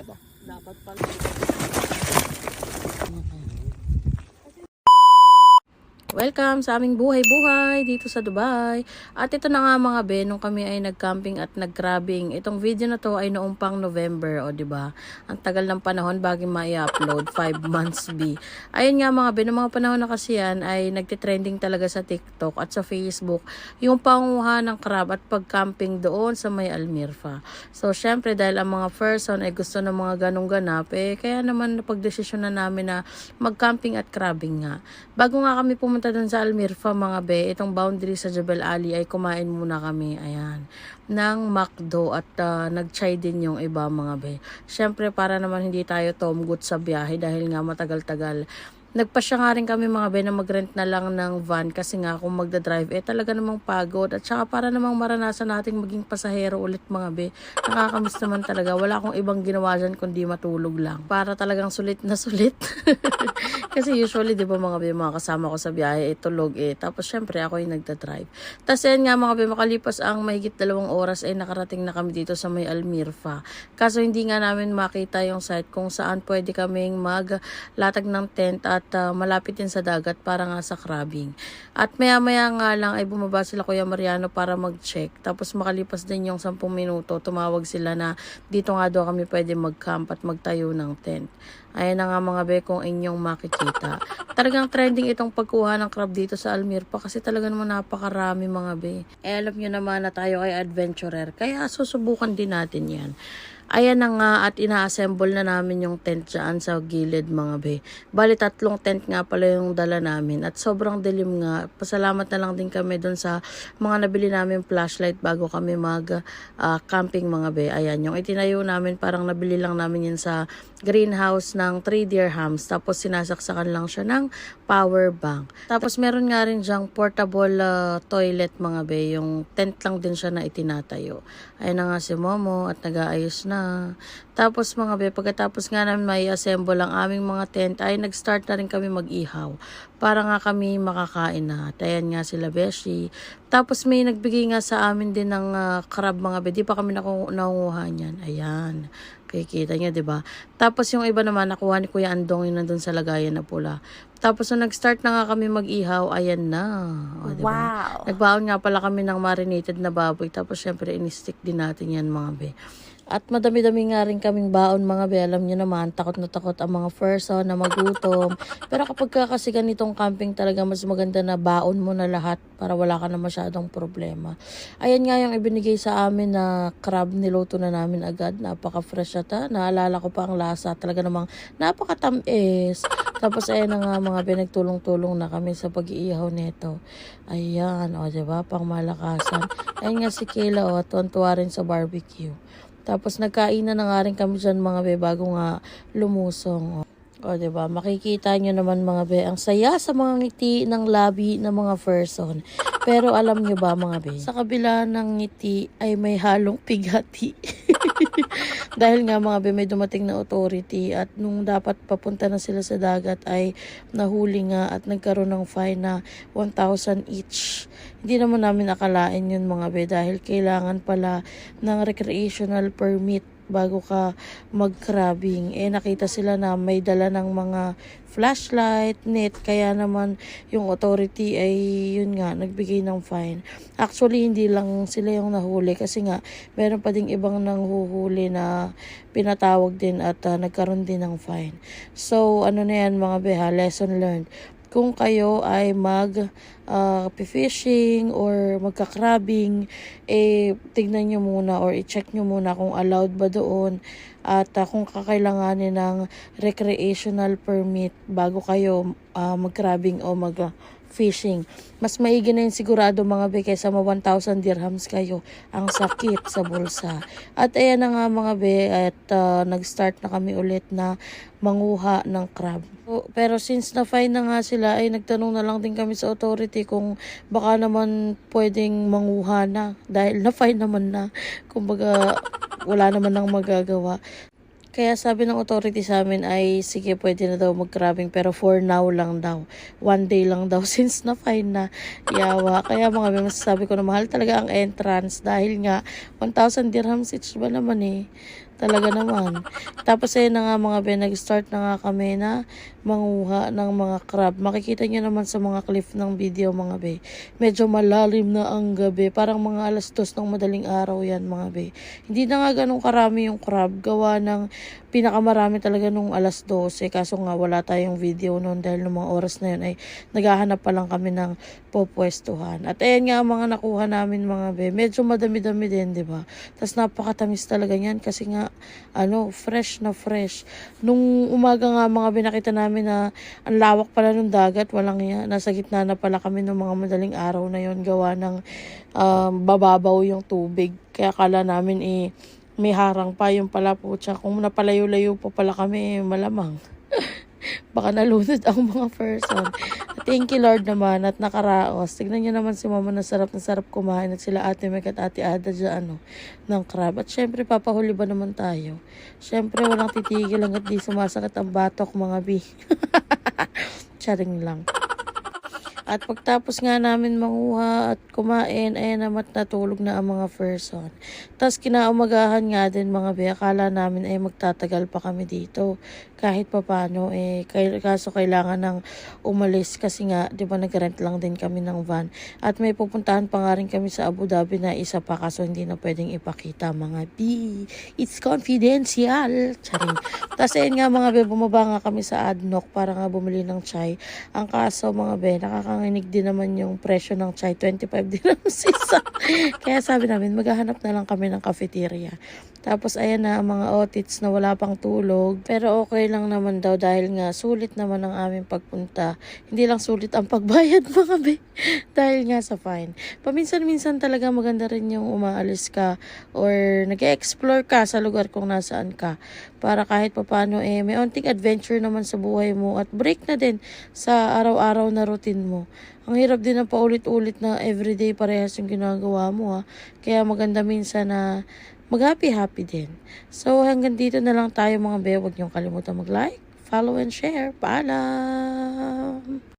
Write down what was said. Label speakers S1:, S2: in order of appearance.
S1: na to.
S2: Dapat pala. Welcome sa aming buhay-buhay dito sa Dubai. At ito na nga mga be, nung kami ay nag-camping at nag-crabbing. Itong video na to ay noong pang November, o ba? Ang tagal ng panahon bago ma-upload, 5 months be. Ayun nga mga be, noong mga panahon na kasi yan ay nagtitrending talaga sa TikTok at sa Facebook yung panguha ng crab at pag-camping doon sa may Almirfa. So syempre dahil ang mga person ay gusto ng mga ganong ganap, eh kaya naman napagdesisyon na namin na mag-camping at crabbing nga. Bago nga kami pumunta doon sa Almirfa mga be, itong boundary sa Jebel Ali ay kumain muna kami, ayan, ng McDo at ah, nag-chai din yung iba mga be. Syempre para naman hindi tayo tomgut sa biyahe dahil nga matagal-tagal. Nagpasya nga rin kami mga be na mag-rent na lang ng van kasi nga kung magda-drive eh talaga namang pagod at saka para namang maranasan nating maging pasahero ulit mga be. Nakakamiss naman talaga. Wala akong ibang ginawa dyan kundi matulog lang. Para talagang sulit na sulit. kasi usually di ba mga be mga kasama ko sa biyahe eh tulog eh. Tapos syempre ako yung nagda-drive. Tapos yan nga mga be makalipas ang mahigit dalawang oras ay nakarating na kami dito sa may Almirfa. Kaso hindi nga namin makita yung site kung saan pwede kaming maglatag ng tent at ah, malapit din sa dagat para nga sa crabbing. At maya-maya nga lang ay bumaba sila Kuya Mariano para mag-check. Tapos makalipas din yung 10 minuto, tumawag sila na dito nga daw kami pwede mag-camp at magtayo ng tent. Ayan na nga mga be kung inyong makikita. Talagang trending itong pagkuha ng crab dito sa Almirpa kasi talaga naman napakarami mga be. Eh alam nyo naman na tayo ay adventurer kaya susubukan din natin yan. Ayan na nga at ina-assemble na namin yung tent dyan sa gilid mga be. Bali tatlong tent nga pala yung dala namin at sobrang dilim nga. Pasalamat na lang din kami dun sa mga nabili namin flashlight bago kami mag ah, camping mga be. Ayan yung itinayo namin parang nabili lang namin yun sa greenhouse ng 3 dirhams. Tapos sinasaksakan lang siya ng power bank. Tapos meron nga rin diyang portable ah, toilet mga be. Yung tent lang din siya na itinatayo. Ayan na nga si Momo at nag-aayos na. Tapos mga be, pagkatapos nga namin may assemble ang aming mga tent, ay nag-start na rin kami mag-ihaw. Para nga kami makakain na. At ayan nga sila Beshi. Tapos may nagbigay nga sa amin din ng ah, crab mga be. Di pa kami nakunguha niyan. Ayan. Kikita niyo, di ba? Tapos yung iba naman, nakuha ni Kuya Andong yung nandun sa lagayan na pula. Tapos nung nag-start na nga kami mag-ihaw, ayan na. O, di ba?
S3: Wow.
S2: Nagbaon nga pala kami ng marinated na baboy. Tapos syempre, in-stick din natin yan mga be. At madami-dami nga rin kaming baon mga be. Alam nyo naman, takot na takot ang mga person na magutom. Pero kapag ka kasi ganitong camping talaga, mas maganda na baon mo na lahat para wala ka na masyadong problema. Ayan nga yung ibinigay sa amin na crab niluto na namin agad. Napaka-fresh ata. Naalala ko pa ang lasa. Talaga namang napakatamis. Tapos ayan na nga mga pinagtulong-tulong na kami sa pag-iihaw nito. Ayan, o diba, pang malakasan. Ayan nga si Kayla, o, tuwan-tuwa rin sa barbecue. Tapos nagkainan na nga rin kami dyan mga be bago nga lumusong. O, o diba, makikita nyo naman mga be, ang saya sa mga ngiti ng labi ng mga person. Pero alam nyo ba mga be, sa kabila ng ngiti ay may halong pighati. Dahil nga mga be, may dumating na authority at nung dapat papunta na sila sa dagat ay nahuli nga at nagkaroon ng fine na 1,000 each. Hindi naman namin akalain yun mga be dahil kailangan pala ng recreational permit bago ka mag-crabbing. Eh nakita sila na may dala ng mga flashlight, net, kaya naman yung authority ay yun nga, nagbigay ng fine. Actually, hindi lang sila yung nahuli kasi nga, meron pa ding ibang nanghuhuli na pinatawag din at ah, nagkaroon din ng fine. So, ano na yan mga beha, lesson learned kung kayo ay mag uh, fishing or magka-crabbing, eh, tignan nyo muna or i-check nyo muna kung allowed ba doon at uh, kung kakailanganin ng recreational permit bago kayo uh, mag-crabbing o mag fishing. Mas maigi na yung sigurado mga be kaysa ma 1,000 dirhams kayo ang sakit sa bulsa. At ayan na nga mga be at uh, nag-start na kami ulit na manguha ng crab. Pero since na-fine na nga sila ay nagtanong na lang din kami sa authority kung baka naman pwedeng manguha na dahil na-fine naman na. Kumbaga wala naman nang magagawa. Kaya sabi ng authority sa amin ay sige pwede na daw mag-crabbing pero for now lang daw. One day lang daw since na fine na yawa. Kaya mga may masasabi ko na mahal talaga ang entrance dahil nga 1,000 dirhams each ba naman eh. Talaga naman. Tapos ayun na nga mga be, nag-start na nga kami na manguha ng mga crab. Makikita nyo naman sa mga clip ng video mga be. Medyo malalim na ang gabi. Parang mga alas dos ng madaling araw yan mga be. Hindi na nga ganun karami yung crab. Gawa ng pinakamarami talaga nung alas 12. Kaso nga wala tayong video noon dahil nung mga oras na yun ay naghahanap pa lang kami ng popwestuhan. At ayan nga ang mga nakuha namin mga be. Medyo madami-dami din, di ba? Tapos napakatamis talaga yan kasi nga ano, fresh na fresh. Nung umaga nga mga binakita namin na ang lawak pala ng dagat, walang iya. Nasa gitna na pala kami ng mga madaling araw na yon gawa ng um, bababaw yung tubig. Kaya kala namin eh, may harang pa yung pala po. Tsaka kung napalayo-layo pa pala kami, eh, malamang. Baka nalunod ang mga person. Thank you Lord naman at nakaraos. Tignan niyo naman si mama na sarap na sarap kumain at sila ate Meg at ate Ada dyan ano, ng crab. At syempre papahuli ba naman tayo? Syempre walang titigil hanggat di sumasakit ang batok mga bi. Charing lang. At pagtapos nga namin manguha at kumain, ay naman natulog na ang mga person. Tapos kinaumagahan nga din mga be, akala namin ay magtatagal pa kami dito. Kahit papano, eh, kaso kailangan ng umalis kasi nga, di ba nag-rent lang din kami ng van. At may pupuntahan pa nga rin kami sa Abu Dhabi na isa pa kaso hindi na pwedeng ipakita mga B. It's confidential. Charing. Tapos ayun nga mga be, bumaba nga kami sa Adnok para nga bumili ng chai. Ang kaso mga be, nakakanginig din naman yung presyo ng chai. 25 dirhams isa. Kaya sabi namin, maghahanap na lang kami ng cafeteria. Tapos ayan na ang mga otits na wala pang tulog. Pero okay lang naman daw dahil nga sulit naman ang aming pagpunta. Hindi lang sulit ang pagbayad mga be. dahil nga sa fine. Paminsan-minsan talaga maganda rin yung umaalis ka or nag explore ka sa lugar kung nasaan ka. Para kahit papano eh may onting adventure naman sa buhay mo at break na din sa araw-araw na routine mo. Ang hirap din na paulit-ulit na everyday parehas yung ginagawa mo ha. Kaya maganda minsan na mag-happy-happy din. So hanggang dito na lang tayo mga be. Huwag niyong kalimutan mag-like, follow and share. Paalam!